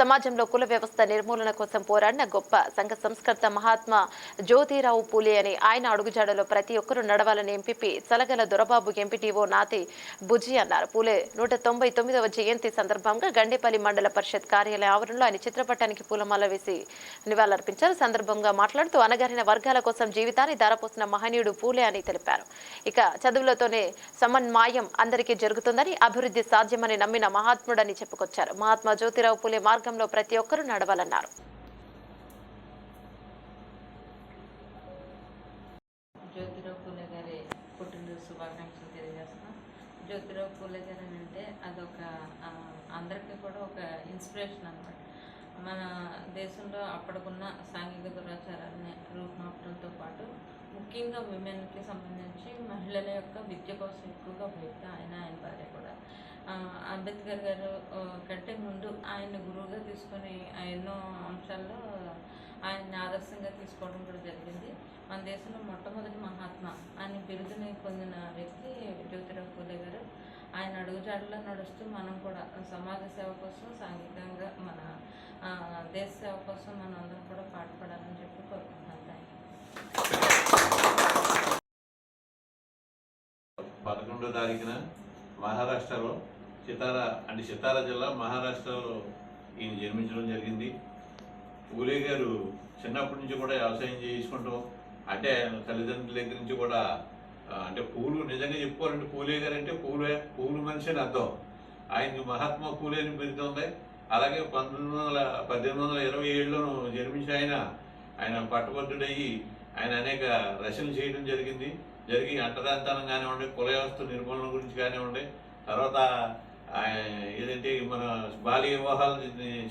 సమాజంలో కుల వ్యవస్థ నిర్మూలన కోసం పోరాడిన గొప్ప సంఘ సంస్కర్త మహాత్మా జ్యోతిరావు పూలే అని ఆయన అడుగుజాడలో ప్రతి ఒక్కరూ నడవాలని ఎంపీపీ సలగల దొరబాబు ఎంపీటీఓ నాతి బుజ్జి అన్నారు. పూలే నూట తొంభై తొమ్మిదవ జయంతి సందర్భంగా గండేపల్లి మండల పరిషత్ కార్యాలయ ఆవరణలో ఆయన చిత్రపటానికి పూలమాల వేసి నివాళులర్పించారు. సందర్భంగా మాట్లాడుతూ అనగారిన వర్గాల కోసం జీవితాన్ని ధారపోసిన మహనీయుడు పూలే అని తెలిపారు. ఇక చదువులతోనే సమన్మాయం అందరికీ జరుగుతుందని అభివృద్ధి సాధ్యమని నమ్మిన మహాత్ముడని చెప్పుకొచ్చారు. మహాత్మా జ్యోతిరావు పూలే మార్గం మార్గంలో ప్రతి ఒక్కరూ నడవాలన్నారు. జ్యోతిరావు పూలే గారి పుట్టినరోజు శుభాకాంక్షలు తెలియజేస్తున్నాం. జ్యోతిరావు పూలే గారు అని అంటే అదొక ఆ, అందరికీ కూడా ఒక ఇన్స్పిరేషన్ అనమాట మన దేశంలో అప్పటికున్న సాంఘిక దురాచారాన్ని రూపుమాపడంతో పాటు ముఖ్యంగా విమెన్కి సంబంధించి మహిళల యొక్క విద్య కోసం ఎక్కువగా పోయింది ఆయన ఆయన భార్య కూడా. అంబేద్కర్ గారు కంటే ముందు ఆయన గురువుగా తీసుకొని ఆ ఎన్నో అంశాల్లో ఆయన్ని ఆదర్శంగా తీసుకోవడం కూడా జరిగింది. మన దేశంలో మొట్టమొదటి మహాత్మా అని బిరుదుని పొందిన వ్యక్తి జ్యోతిరావు పూలే గారు. ఆయన అడుగుజాడలో నడుస్తూ మనం కూడా సమాజ సేవ కోసం సాంఘికంగా దేశ సేవ కోసం మనం అందరం కూడా పాటుపడాలని చెప్పి కోరుకుంటున్నాను థ్యాంక్ యూ పదకొండో తారీఖున మహారాష్ట్రలో సితారా అంటే సితారా జిల్లా మహారాష్ట్రలో ఈయన జన్మించడం జరిగింది. పూలే గారు చిన్నప్పటి నుంచి కూడా వ్యవసాయం చేసుకుంటూ అంటే తల్లిదండ్రుల దగ్గర నుంచి కూడా అంటే పూలు నిజంగా చెప్పుకోవాలంటే పూలే గారు అంటే పూలే పూలు మనిషి అని అర్థం. ఆయనకి మహాత్మా పూలే అని పేరుతో ఉంది. అలాగే పంతొమ్మిది వందల పద్దెనిమిది వందల ఇరవై ఏడులోను జన్మించి ఆయన ఆయన పట్టభద్రుడయ్యి ఆయన అనేక రచనలు చేయడం జరిగింది. జరిగి అంటరాంతనం కానివ్వండి కుల వ్యవస్థ నిర్మూలన గురించి కానివ్వండి తర్వాత ఆయన ఏదంటే మన బాల్య వివాహాలు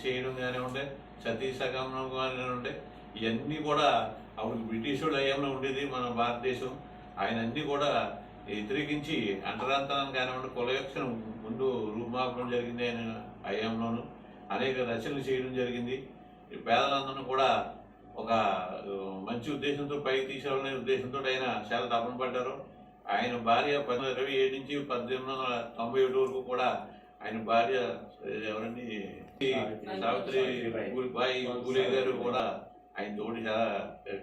చేయడం కానివ్వండి సతీ సగమనం కానివ్వండి ఇవన్నీ కూడా అప్పుడు బ్రిటిష్ వాళ్ళ హయాంలో ఉండేది మన భారతదేశం. ఆయన అన్నీ కూడా వ్యతిరేకించి అంటరాంతనం కానివ్వండి కుల వ్యవస్థను ముందు రూపుమాపడం జరిగింది ఆయన హయాంలోను. అనేక రచనలు చేయడం జరిగింది. ఈ పేదలందరూ కూడా ఒక మంచి ఉద్దేశంతో పైకి తీసుకోవాలనే ఉద్దేశంతో ఆయన చాలా తపన పడ్డారు. ఆయన భార్య పంతొమ్మిది ఇరవై ఏడు నుంచి పద్దెనిమిది వందల తొంభై ఏడు వరకు కూడా ఆయన భార్య ఎవరండి? సావిత్రి బాయి పూలే గారు కూడా ఆయన తోటి చాలా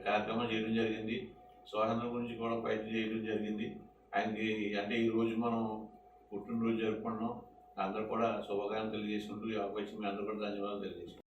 కార్యక్రమాలు చేయడం జరిగింది. స్వాతంత్రం గురించి కూడా పైకి చేయడం జరిగింది. ఆయనకి అంటే ఈ రోజు మనం పుట్టినరోజు జరుపుకున్నాం అందరూ కూడా శుభకార్యం తెలియజేసుకుంటూ ఈ అవకాశం మీ అందరూ కూడా ధన్యవాదాలు తెలియజేసుకుంటాం